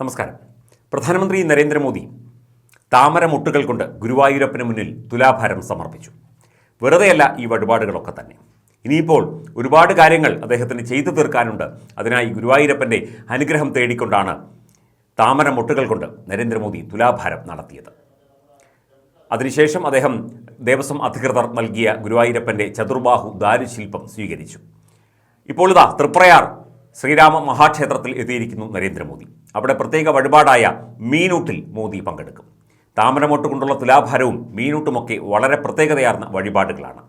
നമസ്കാരം. പ്രധാനമന്ത്രി നരേന്ദ്രമോദി താമരമുട്ടുകൾ കൊണ്ട് ഗുരുവായൂരപ്പന് മുന്നിൽ തുലാഭാരം സമർപ്പിച്ചു. വെറുതെയല്ല ഈ വഴിപാടുകളൊക്കെ തന്നെ. ഇനിയിപ്പോൾ ഒരുപാട് കാര്യങ്ങൾ അദ്ദേഹത്തിന് ചെയ്തു തീർക്കാനുണ്ട്. അതിനായി ഗുരുവായൂരപ്പന്റെ അനുഗ്രഹം തേടിക്കൊണ്ടാണ് താമരമൊട്ടുകൾ കൊണ്ട് നരേന്ദ്രമോദി തുലാഭാരം നടത്തിയത്. അതിനുശേഷം അദ്ദേഹം ദേവസ്വം അധികൃതർ നൽകിയ ഗുരുവായൂരപ്പന്റെ ചതുർബാഹു ദാരുശില്പം സ്വീകരിച്ചു. ഇപ്പോൾ ഇതാ തൃപ്രയാർ ശ്രീരാമ മഹാക്ഷേത്രത്തിൽ എത്തിയിരിക്കുന്നു നരേന്ദ്രമോദി. അവിടെ പ്രത്യേക വഴിപാടായ മീനൂട്ടിൽ മോദി പങ്കെടുക്കും. താമരമൊട്ട് കൊണ്ടുള്ള തുലാഭാരവും മീനൂട്ടുമൊക്കെ വളരെ പ്രത്യേകതയാർന്ന വഴിപാടുകളാണ്.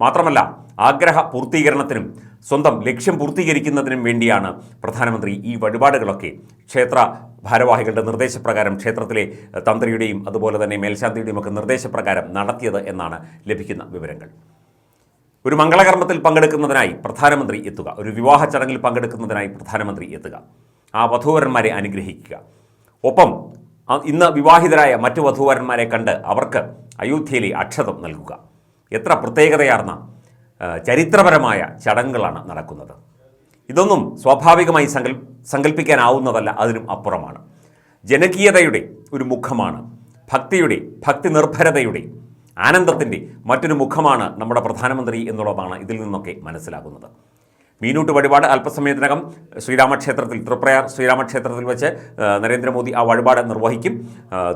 മാത്രമല്ല ആഗ്രഹ പൂർത്തീകരണത്തിനും സ്വന്തം ലക്ഷ്യം പൂർത്തീകരിക്കുന്നതിനും വേണ്ടിയാണ് പ്രധാനമന്ത്രി ഈ വഴിപാടുകളൊക്കെ ക്ഷേത്ര ഭാരവാഹികളുടെ നിർദ്ദേശപ്രകാരം ക്ഷേത്രത്തിലെ തന്ത്രിയുടെയും അതുപോലെ തന്നെ മേൽശാന്തിയുടെയും ഒക്കെ നിർദ്ദേശപ്രകാരം നടത്തിയത് എന്നാണ് ലഭിക്കുന്ന വിവരങ്ങൾ. ഒരു മംഗളകർമ്മത്തിൽ പങ്കെടുക്കുന്നതിനായി പ്രധാനമന്ത്രി എത്തുക. ഒരു വിവാഹ ചടങ്ങിൽ പങ്കെടുക്കുന്നതിനായി പ്രധാനമന്ത്രി എത്തുക. ആ വധൂവരന്മാരെ അനുഗ്രഹിക്കുക. ഒപ്പം ഇന്ന് വിവാഹിതരായ മറ്റു വധൂവരന്മാരെ കണ്ട് അവർക്ക് അയോധ്യയിലെ അക്ഷതം നൽകുക. എത്ര പ്രത്യേകതയാർന്ന ചരിത്രപരമായ ചടങ്ങുകളാണ് നടക്കുന്നത്. ഇതൊന്നും സ്വാഭാവികമായി സങ്കൽ സങ്കല്പിക്കാനാവുന്നതല്ല അതിനും അപ്പുറമാണ്. ജനകീയതയുടെ ഒരു മുഖമാണ് ഭക്തിയുടെ ഭക്തി നിർഭരതയുടെ ആനന്ദത്തിന്റെ മറ്റൊരു മുഖമാണ് നമ്മുടെ പ്രധാനമന്ത്രി എന്നുള്ളതാണ് ഇതിൽ നിന്നൊക്കെ മനസ്സിലാകുന്നത്. മീനൂട്ട് വഴിപാട് അല്പസമയത്തിനകം ശ്രീരാമക്ഷേത്രത്തിൽ തൃപ്രയാർ ശ്രീരാമക്ഷേത്രത്തിൽ വെച്ച് നരേന്ദ്രമോദി ആ വഴിപാട് നിർവഹിക്കും.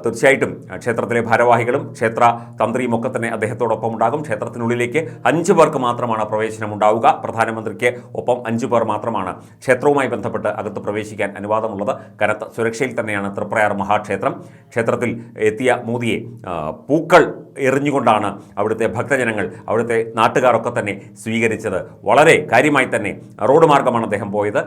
തീർച്ചയായിട്ടും ക്ഷേത്രത്തിലെ ഭാരവാഹികളും ക്ഷേത്ര തന്ത്രിയും ഒക്കെ തന്നെ അദ്ദേഹത്തോടൊപ്പം ഉണ്ടാകും. ക്ഷേത്രത്തിനുള്ളിലേക്ക് അഞ്ച് പേർക്ക് മാത്രമാണ് പ്രവേശനം ഉണ്ടാവുക. പ്രധാനമന്ത്രിക്ക് ഒപ്പം അഞ്ച് പേർ മാത്രമാണ് ക്ഷേത്രവുമായി ബന്ധപ്പെട്ട് അകത്ത് പ്രവേശിക്കാൻ അനുവാദമുള്ളത്. കനത്ത സുരക്ഷയിൽ തന്നെയാണ് തൃപ്രയാർ മഹാക്ഷേത്രം. ക്ഷേത്രത്തിൽ എത്തിയ മോദിയെ പൂക്കൾ എറിഞ്ഞുകൊണ്ടാണ് അവിടുത്തെ ഭക്തജനങ്ങൾ അവിടുത്തെ നാട്ടുകാരൊക്കെ തന്നെ സ്വീകരിച്ചത്. വളരെ കാര്യമായി തന്നെ റോഡ് മാർഗമാണ് അദ്ദേഹം പോയത്.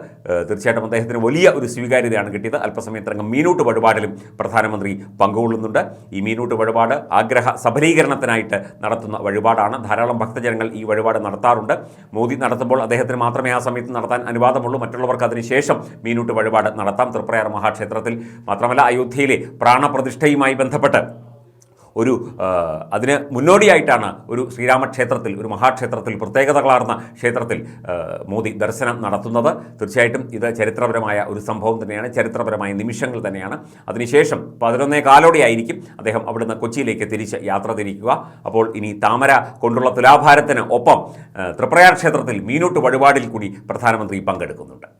തീർച്ചയായിട്ടും അദ്ദേഹത്തിന് വലിയ ഒരു സ്വീകാര്യതയാണ് കിട്ടിയത്. അല്പസമയത്തിനകം മീനൂട്ട് വഴിപാടിലും പ്രധാനമന്ത്രി പങ്കുകൊള്ളുന്നുണ്ട്. ഈ മീനൂട്ട് വഴിപാട് ആഗ്രഹ സഫലീകരണത്തിനായിട്ട് നടത്തുന്ന വഴിപാടാണ്. ധാരാളം ഭക്തജനങ്ങൾ ഈ വഴിപാട് നടത്താറുണ്ട്. മോദി നടത്തുമ്പോൾ അദ്ദേഹത്തിന് മാത്രമേ ആ സമയത്ത് നടത്താൻ അനുവാദമുള്ളൂ. മറ്റുള്ളവർക്ക് അതിനുശേഷം മീനൂട്ട് വഴിപാട് നടത്താം. തൃപ്രയാർ മഹാക്ഷേത്രത്തിൽ മാത്രമല്ല അയോധ്യയിലെ പ്രാണപ്രതിഷ്ഠയുമായി ബന്ധപ്പെട്ട് ഒരു അതിന് മുന്നോടിയായിട്ടാണ് ഒരു ശ്രീരാമക്ഷേത്രത്തിൽ ഒരു മഹാക്ഷേത്രത്തിൽ പ്രത്യേകതകളാർന്ന ക്ഷേത്രത്തിൽ മോദി ദർശനം നടത്തുന്നത്. തീർച്ചയായിട്ടും ഇത് ചരിത്രപരമായ ഒരു സംഭവം തന്നെയാണ് ചരിത്രപരമായ നിമിഷങ്ങൾ തന്നെയാണ്. അതിനുശേഷം പതിനൊന്നേ കാലോടെയായിരിക്കും അദ്ദേഹം അവിടുന്ന് കൊച്ചിയിലേക്ക് തിരിച്ച് യാത്ര തിരിക്കുക. അപ്പോൾ ഇനി താമര കൊണ്ടുള്ള തുലാഭാരത്തിന് ഒപ്പം ത്രിപ്രയാർ ക്ഷേത്രത്തിൽ മീനൂട്ട് വഴിപാടിൽ കൂടി പ്രധാനമന്ത്രി പങ്കെടുക്കുന്നുണ്ട്.